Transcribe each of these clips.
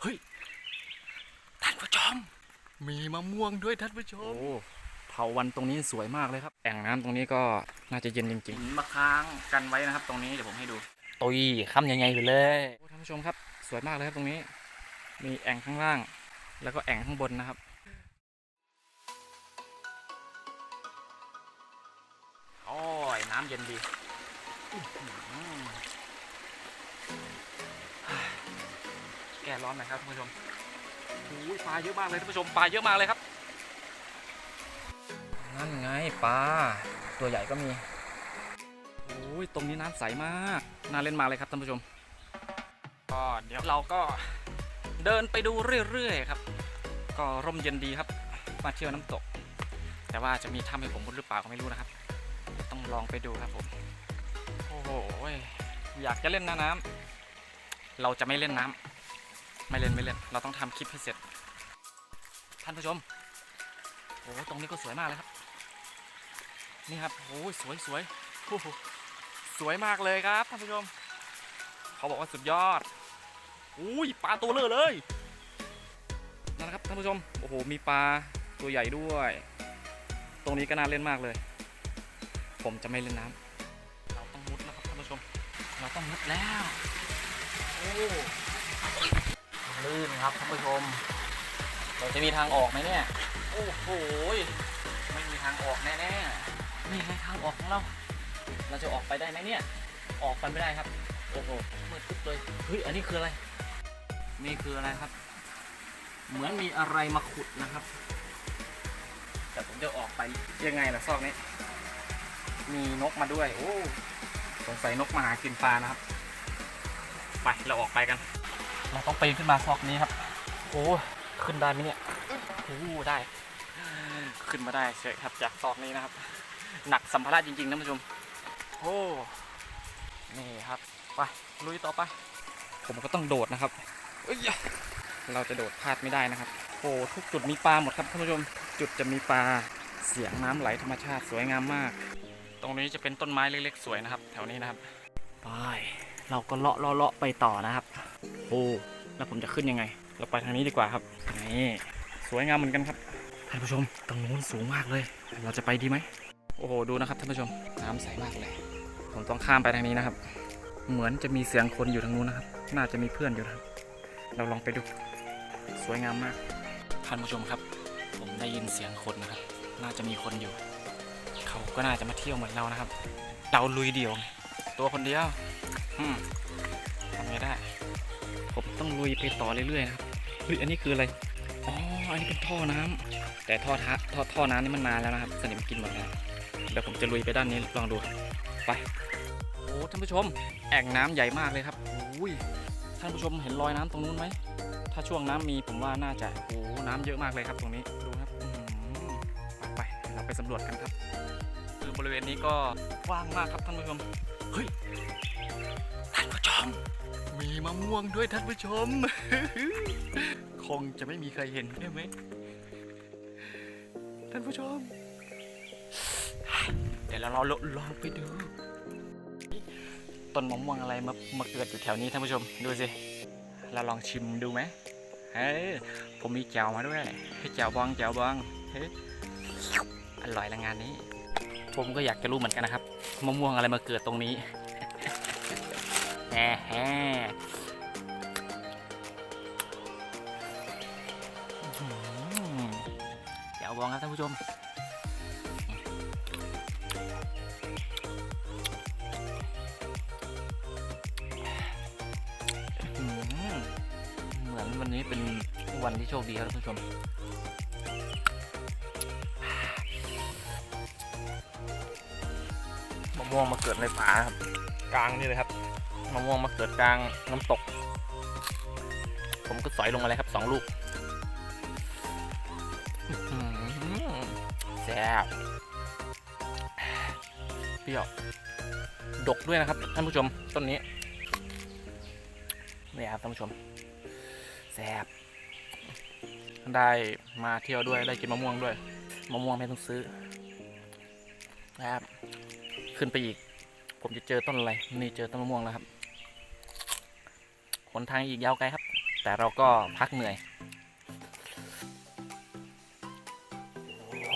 เฮ้ยท่านผู้ชม มีมะม่วงด้วยท่านผู้ชม โอ้เถาวันตรงนี้สวยมากเลยครับ แอ่งน้ำตรงนี้ก็น่าจะเย็นจริงหินมะค้างกันไว้นะครับ ตรงนี้เดี๋ยวผมให้ดู ๆตุยคำใหญ่ๆไปเลยโอ้ท่านผู้ชมครับ สวยมากเลยครับตรงนี้ มีแอ่งข้างล่าง แล้วก็แอ่งข้างบนนะครับ โอ้ยน้ำเย็นดีอื้อหือ ก้ร้อนหน่อยครับท่านผู้ชมโอ้ยปลาเยอะมากเลยท่านผู้ชมปลาเยอะมากเลยครับ นั่นไงปลาตัวใหญ่ก็มีโอ้ยตรงนี้น้ำใสมากน่าเล่นมากเลยครับท่านผู้ชมก็เดี๋ยวเราก็เดินไปดูเรื่อยๆครับ ก็ร่มเย็นดีครับมาเที่ยวน้ำตก แต่ว่าจะมีถ้ำให้ผมมุดหรือเปล่าก็ไม่รู้นะครับ ต้องลองไปดูครับผมโอ้โหอยากจะเล่นน้ำเราจะไม่เล่นน้ำ ไม่เล่นไม่เล่น เราต้องทำคลิปให้เสร็จ ท่านผู้ชม โอ้ตรงนี้ก็สวยมากเลยครับ นี่ครับโอ้ยสวยสวยโอ้โหสวยมากเลยครับท่านผู้ชม เขาบอกว่าสุดยอด อุ้ยปลาตัวเลอะเลยนั่นนะครับท่านผู้ชม โอ้โห มีปลาตัวใหญ่ด้วย ตรงนี้ก็น่าเล่นมากเลย ผมจะไม่เล่นน้ำเราต้องมุดแล้วครับท่านผู้ชม เราต้องมุดแล้ว โอ้ ลื่นครับท่านผู้ชม เราจะมีทางออกไหมเนี่ย โอ้โหไม่มีทางออกแน่ๆนี่ไงทางออกของเรา เราจะออกไปได้ไหมเนี่ย ออกไปไม่ได้ครับ โอ้โหมืดตึ๊บเลย เฮ้ย อันนี้คืออะไร นี่คืออะไรครับ เหมือนมีอะไรมาขุดนะครับ แต่ผมจะออกไปยังไงล่ะซอกนี้ มีนกมาด้วย โอ้ สงสัยนกมาหากินปลานะครับ ไป เราออกไปกัน เราต้องไปนขึ้นมาซอกนี้ครับ โอ้ขึ้นได้ไหมเนี่ยโอ้ได้ ขึ้นมาได้เฉยครับจากซอกนี้นะครับ หนักสัมภาระจริงๆนะท่านผู้ชมโอ้นี่ครับไปลุยต่อไป ผมก็ต้องโดดนะครับเอ้ยยะเราจะโดดพลาดไม่ได้นะครับโอ้ทุกจุดมีปลาหมดครับท่านผู้ชมจุดจะมีปลาเสียงน้ำไหลธรรมชาติสวยงามมาก ตรงนี้จะเป็นต้นไม้เล็กๆ สวยนะครับ แถวนี้นะครับไป เราก็เลาะเลาะเลาะไปต่อนะครับโอ้แล้วผมจะขึ้นยังไง เราไปทางนี้ดีกว่าครับนี่สวยงามเหมือนกันครับท่านผู้ชมตรงนู้นสูงมากเลย เราจะไปดีไหมโอ้โหดูนะครับท่านผู้ชมน้ำใสมากเลย ผมต้องข้ามไปทางนี้นะครับ เหมือนจะมีเสียงคนอยู่ทางนู้นนะครับ น่าจะมีเพื่อนอยู่นะครับ เราลองไปดู สวยงามมากท่านผู้ชมครับ ผมได้ยินเสียงคนนะครับ น่าจะมีคนอยู่ เขาก็น่าจะมาเที่ยวเหมือนเรานะครับเราลุยเดี่ยวไงตัวคนเดียวอืม ทำไงได้ ผมต้องลุยไปต่อเรื่อยๆนะครับเฮ้ยอันนี้คืออะไร อ๋อ อันนี้เป็นท่อน้ำแต่ท่อทะท่อท่อน้ำนี่มันนานแล้วนะครับสนิมกินหมดแล้วเดี๋ยวผมจะลุยไปด้านนี้ลองดูไปโอ้ท่านผู้ชม แอ่งน้ำใหญ่มากเลยครับโอ้ยท่านผู้ชมเห็นรอยน้ำตรงนู้นไหมถ้าช่วงน้ำมีผมว่าน่าจะโอ้น้ำเยอะมากเลยครับตรงนี้ดูครับไปเราไปสำรวจกันครับ คือบริเวณนี้ก็กว้างมากครับท่านผู้ชมเฮ้ย มีมะม่วงด้วยท่านผู้ชม คงจะไม่มีใครเห็นใช่ไหมท่านผู้ชม เดี๋ยวเราลองลองไปดู ต้นมะม่วงอะไรมามาเกิดอยู่แถวนี้ท่านผู้ชม ดูสิ เราลองชิมดูไหมเฮ้ยผมมีแจวมาด้วยให้แจวบองแจวบองเฮ้ยอร่อยละงานนี้ ผมก็อยากจะรู้เหมือนกันนะครับมะม่วงอะไรมาเกิดตรงนี้ แฮ่แฮ่อื้อหือแจ่วบองครับท่านผู้ชมอืมเหมือนวันนี้เป็นวันที่โชคดีครับท่านผู้ชมมะม่วงมาเกิดในป่าครับ กลางนี่เลยครับ มะม่วงมาเกิดกลางน้ำตก ผมก็สอยลงมาเลยครับสองลูกแซ่บเปรี้ยว ดกด้วยนะครับท่านผู้ชมต้นนี้นี่ครับท่านผู้ชมแซ่บได้มาเที่ยวด้วยได้กินมะม่วงด้วยมะม่วงไม่ต้องซื้อนะครับ ขึ้นไปอีก ผมจะเจอต้นอะไร นี่เจอต้นมะม่วงแล้วครับ หนทางอีกยาวไกลครับ แต่เราก็พักเหนื่อยอ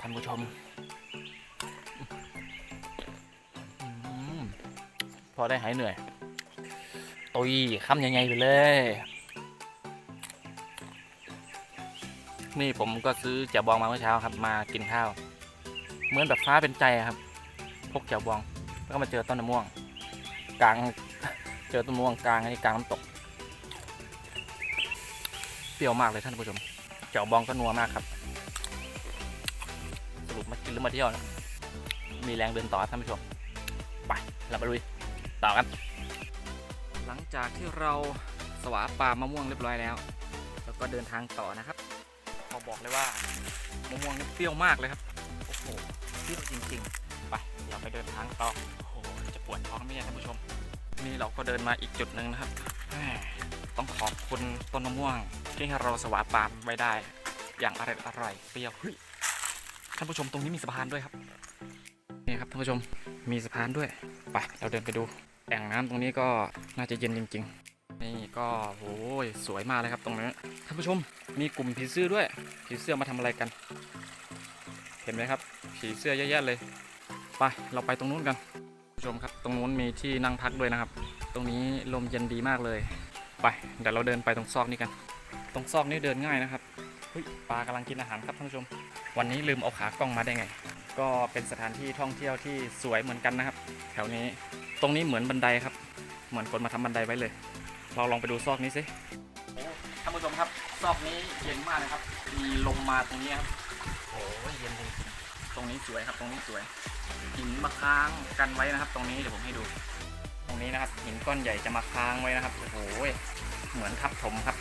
ท่านผู้ชม พอได้หายเหนื่อยตุยคำยังไงไปเลย นี่ผมก็ซื้อแจ่วบองมาเมื่อเช้าครับ มากินข้าว เหมือนแบบฟ้าเป็นใจครับ พกแจ่วบอง แล้วก็มาเจอต้นมะม่วง กลาง เจอต้นมะม่วงกลางอันนี้กลางน้ำตก เปรี้ยวมากเลยท่านผู้ชมแจ่วบองก็นัวมากครับ สรุปมากินหรือมาเที่ยวนะมีแรงเดินต่อท่านผู้ชม ไปเราไปลุยต่อกัน หลังจากที่เราสวาปามะม่วงเรียบร้อยแล้วแล้วก็เดินทางต่อนะครับขอบอกเลยว่ามะม่วงนี่เปรี้ยวมากเลยครับโอ้โหเปรี้ยวจริง ๆ ไปเราไปเดินทางต่อโอ้โหจะปวดท้องไหมเนี่ยท่านผู้ชม นี่เราก็เดินมาอีกจุดหนึ่งนะครับ ต้องขอบคุณต้นมะม่วง ที่ให้เราสวาปามไว้ได้ อย่างอร่อยอร่อยเปรี้ยวท่านผู้ชมตรงนี้มีสะพานด้วยครับนี่ครับท่านผู้ชมมีสะพานด้วยไปเราเดินไปดูแอ่งน้ำตรงนี้ก็น่าจะเย็นจริง ๆ นี่ก็โอ้ยสวยมากเลยครับตรงนี้ท่านผู้ชมมีกลุ่มผีเสื้อด้วยผีเสื้อมาทำอะไรกัน เห็นไหมครับผีเสื้อเยอะแยะเลย ไปเราไปตรงนู้นกัน ผู้ชมครับ ตรงนู้นมีที่นั่งพักด้วยนะครับ ตรงนี้ลมเย็นดีมากเลย ไป เดี๋ยวเราเดินไปตรงซอกนี้กัน ตรงซอกนี้เดินง่ายนะครับเฮ้ยปลากำลังกินอาหารครับท่านผู้ชม วันนี้ลืมเอาขากล้องมาได้ไง ก็เป็นสถานที่ท่องเที่ยวที่สวยเหมือนกันนะครับ แถวนี้ ตรงนี้เหมือนบันไดครับ เหมือนคนมาทำบันไดไว้เลย เราลองไปดูซอกนี้สิท่านผู้ชมครับ ซอกนี้เย็นมากเลยครับ มีลมมาตรงนี้ครับ โอ้ยเย็นจริงๆตรงนี้สวยครับ ตรงนี้สวย หินมาค้างกันไว้นะครับ ตรงนี้เดี๋ยวผมให้ดู ตรงนี้นะครับหินก้อนใหญ่จะมาค้างไว้นะครับโอ้โหเหมือนทับถมครับ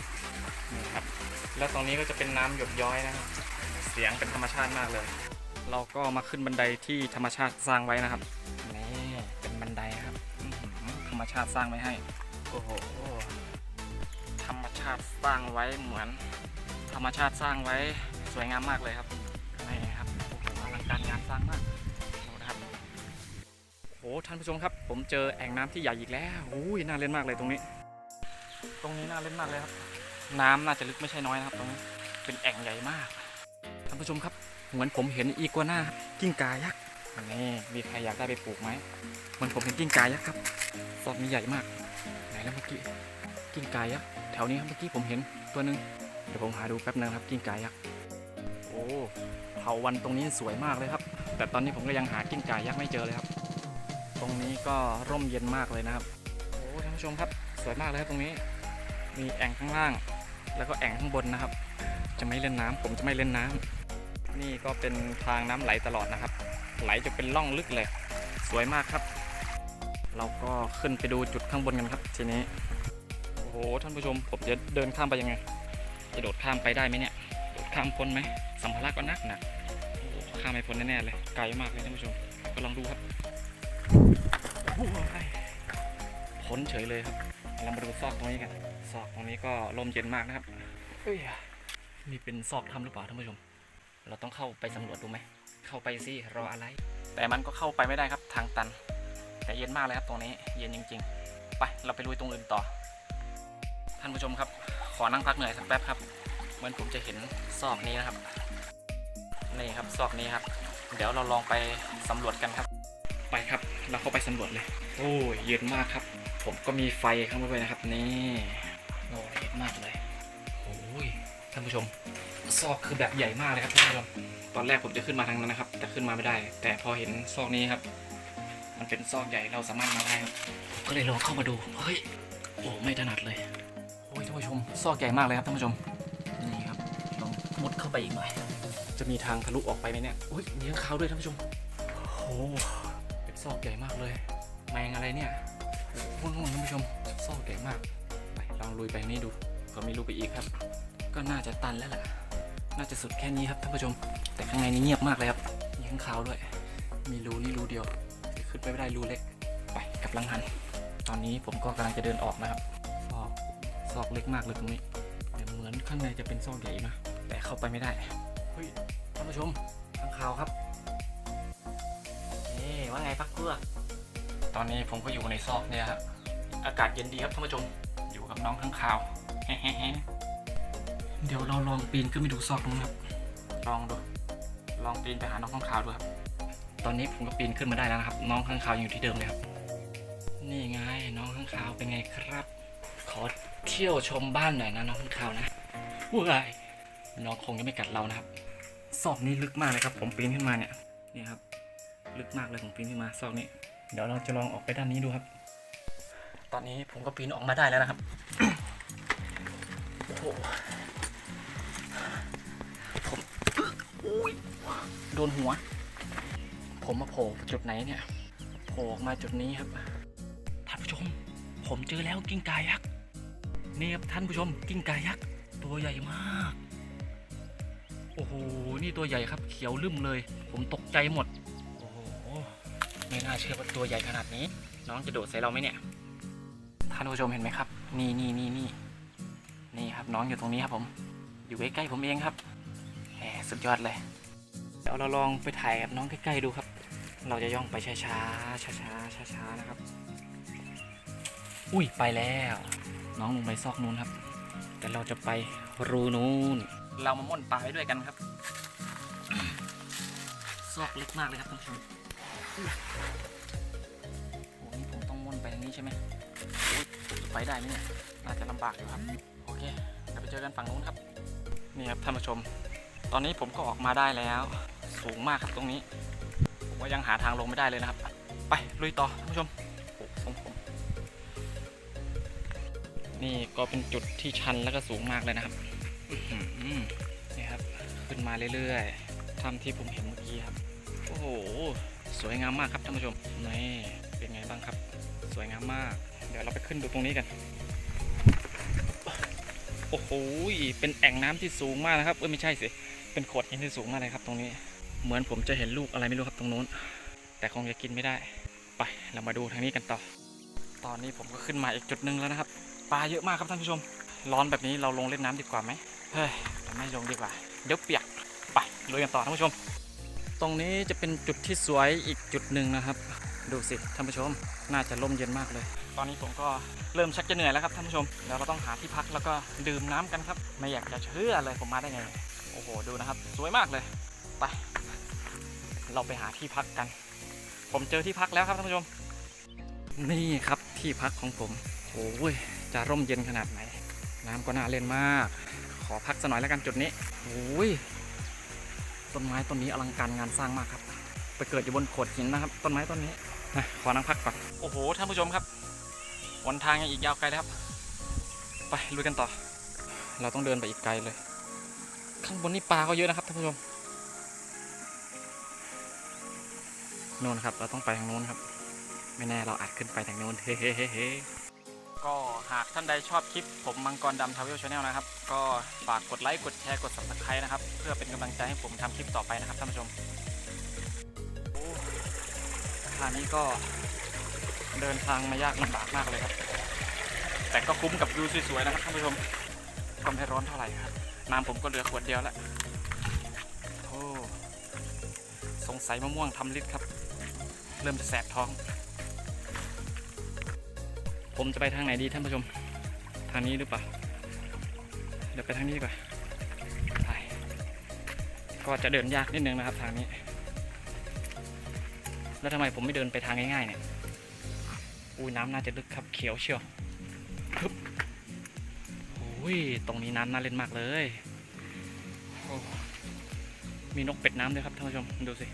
นี่ครับ แล้วตรงนี้ก็จะเป็นน้ำหยดย้อยนะครับ เสียงเป็นธรรมชาติมากเลย เราก็มาขึ้นบันไดที่ธรรมชาติสร้างไว้นะครับนี่เป็นบันไดครับธรรมชาติสร้างไว้ให้โอ้โหธรรมชาติสร้างไว้เหมือน ธรรมชาติสร้างไว้สวยงามมากเลยครับ ท่านผู้ชมครับ ผมเจอแอ่งน้ำที่ใหญ่อีกแล้วอุ้ยน่าเล่นมากเลยตรงนี้ ตรงนี้น่าเล่นมากเลยครับ น้ำน่าจะลึกไม่ใช่น้อยนะครับ ตรงนี้เป็นแอ่งใหญ่มากท่านผู้ชมครับ เหมือนผมเห็นอีกัวน่ากิ้งกายักษ์อันนี้มีใครอยากได้ไปปลูกไหมเหมือนผมเห็นกิ้งกายักษ์ครับซอกนี้ใหญ่มากไหนแล้วเมื่อกี้กิ้งกายักษ์แถวนี้ครับเมื่อกี้ผมเห็นตัวหนึงเดี๋ยวผมหาดูแป๊บนึงครับกิ้งกายักษ์โอ้เถาวันตรงนี้สวยมากเลยครับ แต่ตอนนี้ผมก็ยังหากิ้งกายักษ์ไม่เจอเลยครับ ตรงนี้ก็ร่มเย็นมากเลยนะครับโอ้ท่านผู้ชมครับสวยมากเลยครับตรงนี้ มีแอ่งข้างล่าง แล้วก็แอ่งข้างบนนะครับ จะไม่เล่นน้ำผมจะไม่เล่นน้ำนี่ก็เป็นทางน้ำไหลตลอดนะครับ ไหลจะเป็นร่องลึกเลย สวยมากครับ เราก็ขึ้นไปดูจุดข้างบนกันครับ ทีนี้โอ้โหท่านผู้ชมผมจะเดินข้ามไปยังไงจะโดดข้ามไปได้ไหมเนี่ยโดดข้ามพ้นไหมสัมภาระก็นักหนักโอ้โหข้ามไม่พ้นแน่ๆเลยไกลมากเลยท่านผู้ชมก็ลองดูครับ พ้นเฉยเลยครับ เรามาดูซอกตรงนี้กัน ซอกตรงนี้ก็ลมเย็นมากนะครับเฮ้ยนี่เป็นซอกถ้ำหรือเปล่าท่านผู้ชม เราต้องเข้าไปสำรวจดูไหม เข้าไปสิรออะไร แต่มันก็เข้าไปไม่ได้ครับทางตัน แต่เย็นมากเลยครับตรงนี้ เย็นจริง ๆ ไป เราไปลุยตรงอื่นต่อ ท่านผู้ชมครับ ขอนั่งพักเหนื่อยสักแป๊บครับ เหมือนผมจะเห็นซอกนี้นะครับ นี่ครับซอกนี้ครับ เดี๋ยวเราลองไปสำรวจกันครับ ไปครับ เราเข้าไปสำรวจเลย โอ้ยเย็นมากครับ ผมก็มีไฟข้างบนด้วยนะครับนี่โอ้เย็นมากเลยโอ้ยท่านผู้ชมซอกคือแบบใหญ่มากเลยครับท่านผู้ชมตอนแรกผมจะขึ้นมาทางนั้นนะครับ แต่ขึ้นมาไม่ได้ แต่พอเห็นซอกนี้ครับ มันเป็นซอกใหญ่เราสามารถมาได้ครับผมก็เลยลองเข้ามาดูเฮ้ยโอ้ไม่ถนัดเลยโอ้ยท่านผู้ชมซอกใหญ่มากเลยครับท่านผู้ชมนี่ครับลองมุดเข้าไปอีกหน่อยจะมีทางทะลุออกไปไหมเนี่ยอุ้ยมีข้างเขาวด้วยท่านผู้ชมโอ้ ซอกใหญ่มากเลย แมงอะไรเนี่ยโอ้โหท่านผู้ชมซอกใหญ่มาก ไปลองลุยไปนี่ดู ก็มีรูไปอีกครับ ก็น่าจะตันแล้วแหละน่าจะสุดแค่นี้ครับท่านผู้ชม แต่ข้างในนี้เงียบมากเลยครับมีข้างขาวด้วย มีรูนี่รูเดียวแต่ขึ้นไปไม่ได้รูเล็ก ไปกลับลังหัน ตอนนี้ผมก็กำลังจะเดินออกนะครับซอกซอกเล็กมากเลยตรงนี้แต่เหมือนข้างในจะเป็นซอกใหญ่นะแต่เข้าไปไม่ได้เฮ้ยท่านผู้ชมข้างขาวครับนี่ว่าไงพัก เพื่อตอนนี้ผมก็อยู่ในซอกเนี่ยครับอากาศเย็นดีครับท่านผู้ชม อยู่กับน้องข้างขาว เดี๋ยวเราลองปีนขึ้นไปดูซอกนู้นครับ ลองดู ลองปีนไปหาน้องข้างคาวดูครับ ตอนนี้ผมก็ปีนขึ้นมาได้แล้วนะครับ น้องข้างคาวยังอยู่ที่เดิมเลยครับ นี่ไงน้องข้างคาวเป็นไงครับ ขอเที่ยวชมบ้านหน่อยนะน้องข้างคาวนะว้ายน้องคงจะไม่กัดเรานะครับ ซอกนี้ลึกมากเลยครับ ผมปีนขึ้นมาเนี่ย นี่ครับ ลึกมากเลยผมปีนขึ้นมาซอกนี้ เดี๋ยวเราจะลองออกไปด้านนี้ดูครับ ตอนนี้ผมก็ปีนออกมาได้แล้วนะครับโอ้โหผมโอ้ยโดนหัว ผมมาโผล่จุดไหนเนี่ยโผล่ออกมาจุดนี้ครับท่านผู้ชม ผมเจอแล้วกิ้งก่ายักษ์นี่ครับท่านผู้ชมกิ้งก่ายักษ์ตัวใหญ่มาก โอ้โหนี่ตัวใหญ่ครับ เขียวลืมเลย ผมตกใจหมด ไม่น่าเชื่อว่าตัวใหญ่ขนาดนี้ น้องจะโดดใส่เราไหมเนี่ยท่านผู้ชมเห็นไหมครับ นี่นี่นี่นี่นี่ครับน้องอยู่ตรงนี้ครับผม อยู่ใกล้ๆผมเองครับแหมสุดยอดเลย เดี๋ยวเราลองไปถ่ายกับน้องใกล้ๆดูครับ เราจะย่องไปช้าๆช้าๆช้าๆนะครับ อุ้ยไปแล้ว น้องลงไปซอกนู้นครับ แต่เราจะไปรูนู้นเรามาม่นปลาไปด้วยกันครับ ซอกเลึกมากเลยครับท่านผู้ชม โอ้นี่ผมต้องม่อนไปทางนี้ใช่ไหมจะไปได้ไหมเนี่ย น่าจะลำบากอยู่ครับ โอเคเดี๋ยวไปเจอกันฝั่งนู้นครับ นี่ครับท่านผู้ชม ตอนนี้ผมก็ออกมาได้แล้ว สูงมากครับตรงนี้ผมว่ายังหาทางลงไม่ได้เลยนะครับ ไปลุยต่อท่านผู้ชมโอ้ทรงผม นี่ก็เป็นจุดที่ชันแล้วก็สูงมากเลยนะครับนี่ครับ ขึ้นมาเรื่อยๆทำที่ผมเห็นเมื่อกี้ครับ โอ้โห สวยงามมากครับท่านผู้ชมนี่เป็นไงบ้างครับ สวยงามมาก เดี๋ยวเราไปขึ้นดูตรงนี้กัน โอ้โหเป็นแอ่งน้ำที่สูงมากนะครับเอ้ยไม่ใช่สิเป็นโขดหินที่สูงมากเลยครับ ตรงนี้ เหมือนผมจะเห็นลูกอะไรไม่รู้ครับตรงนู้น แต่คงจะกินไม่ได้ ไปเรามาดูทางนี้กันต่อ ตอนนี้ผมก็ขึ้นมาอีกจุดหนึ่งแล้วนะครับปลาเยอะมากครับท่านผู้ชม ร้อนแบบนี้เราลงเล่นน้ำดีกว่าไหมเฮ้ยไม่ลงดีกว่า เดี๋ยวเปียกไปลุยกันต่อท่านผู้ชม ตรงนี้จะเป็นจุดที่สวยอีกจุดหนึ่งนะครับ ดูสิท่านผู้ชม น่าจะร่มเย็นมากเลย ตอนนี้ผมก็เริ่มชักจะเหนื่อยแล้วครับท่านผู้ชมเดี๋ยวเราต้องหาที่พักแล้วก็ดื่มน้ำกันครับ ไม่อยากจะเชื่อเลยผมมาได้ไง โอ้โหดูนะครับ สวยมากเลยไปเราไปหาที่พักกัน ผมเจอที่พักแล้วครับท่านผู้ชม นี่ครับที่พักของผมโอ้ยจะร่มเย็นขนาดไหน น้ำก็น่าเล่นมาก ขอพักสักหน่อยแล้วกันจุดนี้โอ้ย ต้นไม้ต้นนี้อลังการงานสร้างมากครับ ไปเกิดอยู่บนโขดหินนะครับ ต้นไม้ต้นนี้นะขอนั่งพักก่อน โอ้โห ท่านผู้ชมครับหนทางยังอีกยาวไกลเลยครับ ไปลุยกันต่อ เราต้องเดินไปอีกไกลเลย ข้างบนนี่ปลาก็เยอะนะครับท่านผู้ชมโน่นครับ เราต้องไปทางโน้นครับ ไม่แน่เราอาจขึ้นไปทางโน้นเฮ้เฮ้เฮ้เฮ้ ก็หากท่านใดชอบคลิปผมมังกรดำทาวเวลชาแนลนะครับ ก็ฝากกดไลค์กดแชร์กด subscribe นะครับ เพื่อเป็นกำลังใจให้ผมทำคลิปต่อไปนะครับท่านผู้ชมโอ้ทางนี้ก็เดินทางมายากลำบากมากเลยครับ แต่ก็คุ้มกับวิวสวยๆนะครับท่านผู้ชมก็ไม่ร้อนเท่าไหร่ครับน้ำผมก็เหลือขวดเดียวแล้วโอ้สงสัยมะม่วงทำฤทธิ์ครับ เริ่มจะแสบท้อง ผมจะไปทางไหนดีท่านผู้ชม ทางนี้หรือเปล่า เดี๋ยวไปทางนี้ดีกว่าไปก็จะเดินยากนิดนึงนะครับทางนี้ แล้วทำไมผมไม่เดินไปทางง่ายๆเนี่ย อุ้ยน้ำน่าจะลึกครับเขียวเชียวฮึบโอ้ยตรงนี้น้ำน่าเล่นมากเลยมีนกเป็ดน้ำด้วยครับท่านผู้ชมดูสิ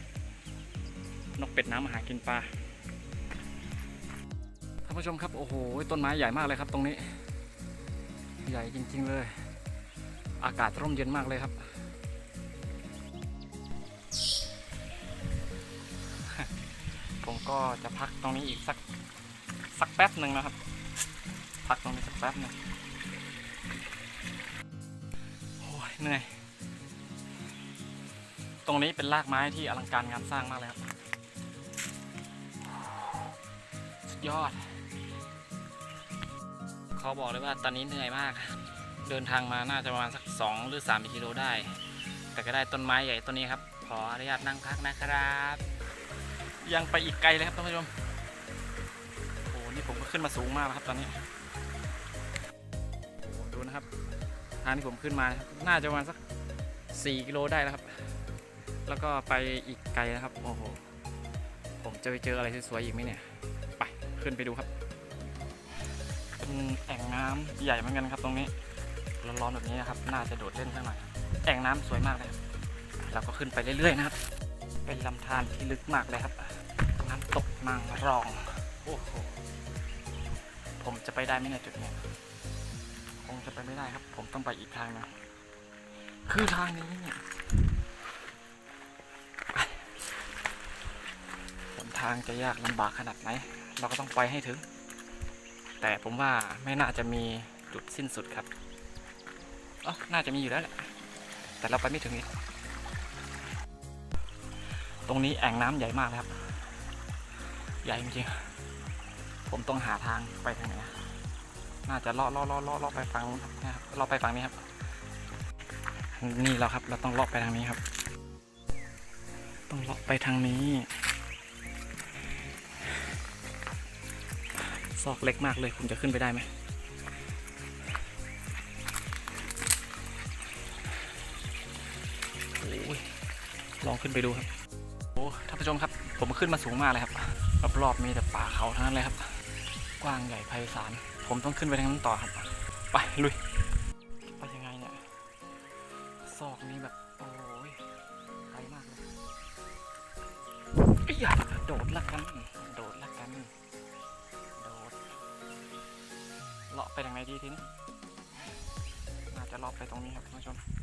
นกเป็ดน้ำมาหากินปลาานผู้ชมครับ โอ้โห ต้นไม้ใหญ่มากเลยครับ ตรงนี้ ใหญ่จริง ๆ เลย อากาศร่มเย็นมากเลยครับ ผมก็จะพักตรงนี้อีกสักสักแป๊บหนึ่งนะครับ พักตรงนี้สักแป๊บหนึ่งโอ้ยเหนื่อย ตรงนี้เป็นรากไม้ที่อลังการงานสร้างมากเลยครับสุดยอด เขาบอกเลยว่าตอนนี้เหนื่อยมาก เดินทางมาน่าจะประมาณสัก 2 หรือ 3 กิโลได้ แต่ก็ได้ต้นไม้ใหญ่ต้นนี้ครับ ขออนุญาตนั่งพักนะครับ ยังไปอีกไกลเลยครับท่านผู้ชมโอ้โหนี่ผมก็ขึ้นมาสูงมากแล้วครับตอนนี้โอ้ดูนะครับทางที่ผมขึ้นมา น่าจะประมาณสัก 4 กิโลได้แล้วครับ แล้วก็ไปอีกไกลนะครับโอ้โหผมจะไปเจออะไรสวยๆอีกไหมเนี่ย ไปขึ้นไปดูครับ เป็นแอ่งน้ำใหญ่เหมือนกันครับตรงนี้ร้อนๆแบบนี้นะครับ น่าจะโดดเล่นสักหน่อยแอ่งน้ำสวยมากเลยเราก็ขึ้นไปเรื่อยๆนะครับ เป็นลำธารที่ลึกมากเลยครับ น้ำตกนางรองโอ้โหผมจะไปได้ไหมเนี่ยจุดนี้คงจะไปไม่ได้ครับ ผมต้องไปอีกทางหนึงคือทางนี้เนี่ยหนทางจะยากลำบากขนาดไหน เราก็ต้องไปให้ถึง แต่ผมว่าไม่น่าจะมีจุดสิ้นสุดครับอ๋อน่าจะมีอยู่แล้วแหละ แต่เราไปไม่ถึงอีกตรงนี้แอ่งน้ำใหญ่มากครับ ใหญ่จริงๆ ผมต้องหาทางไปทางไหนอะน่าจะเลาะเลาะเลาะเลาะไปฝั่งนู้นครับนะครับเลาะไปฝั่งนี้ครับ นี่เราครับ เราต้องเลาะไปทางนี้ครับ ต้องเลาะไปทางนี้ ซอกเล็กมากเลยคุณจะขึ้นไปได้ไหมลองขึ้นไปดูครับ โอ้ท่านผู้ชมครับ ผมขึ้นมาสูงมากเลยครับ รอบๆมีแต่ป่าเขาทั้งนั้นเลยครับ กว้างใหญ่ไพศาล ผมต้องขึ้นไปทางนั้นต่อครับ ไปลุย ไปยังไงเนี่ย ซอกนี้แบบ โอ้ยไกลมากเลยอยาโดดละกัน ไปทางไหนดีทีนี้น่าจะรอบไปตรงนี้ครับท่านผู้ชม